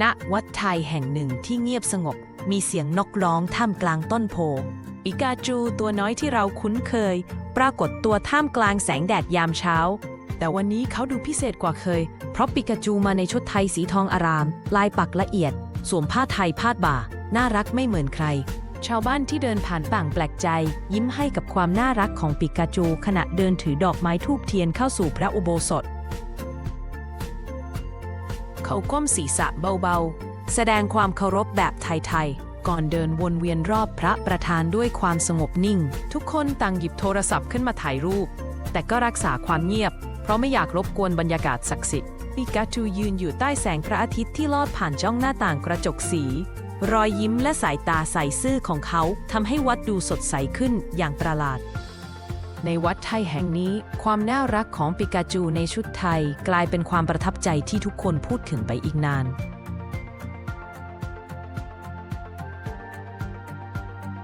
ณวัดไทยแห่งหนึ่งที่เงียบสงบ มีเสียงนกร้องท่ามกลางต้นโพปิกาจูตัวน้อยที่เราคุ้นเคย ปรากฏตัวท่ามกลางแสงแดดยามเช้า แต่วันนี้เขาดูพิเศษกว่าเคย เพราะปิกาจูมาในชุดไทยสีทองอาราม ลายปักละเอียด สวมผ้าไทยพาดบ่า น่ารักไม่เหมือนใคร ชาวบ้านที่เดินผ่านต่างแปลกใจ ยิ้มให้กับความน่ารักของปิกาจู ขณะเดินถือดอกไม้ทูบเทียนเข้าสู่พระอุโบสถ เขาก้มศีรษะเบาๆ แสดงความเคารพแบบไทยๆ ก่อนเดินวนเวียนรอบพระประธานด้วยความสงบนิ่ง ทุกคนต่างหยิบโทรศัพท์ขึ้นมาถ่ายรูป แต่ก็รักษาความเงียบ เพราะไม่อยากรบกวนบรรยากาศศักดิ์สิทธิ์ปิกาจูยืนอยู่ใต้แสงพระอาทิตย์ที่ลอดผ่านจ้องหน้าต่างกระจกสี รอยยิ้มและสายตาใสซื่อของเขาทำให้วัดดูสดใสขึ้นอย่างประหลาด ในวัดไทยแห่งนี้ ความน่ารักของปิกาจูในชุดไทย กลายเป็นความประทับใจที่ทุกคนพูดถึงไปอีกนาน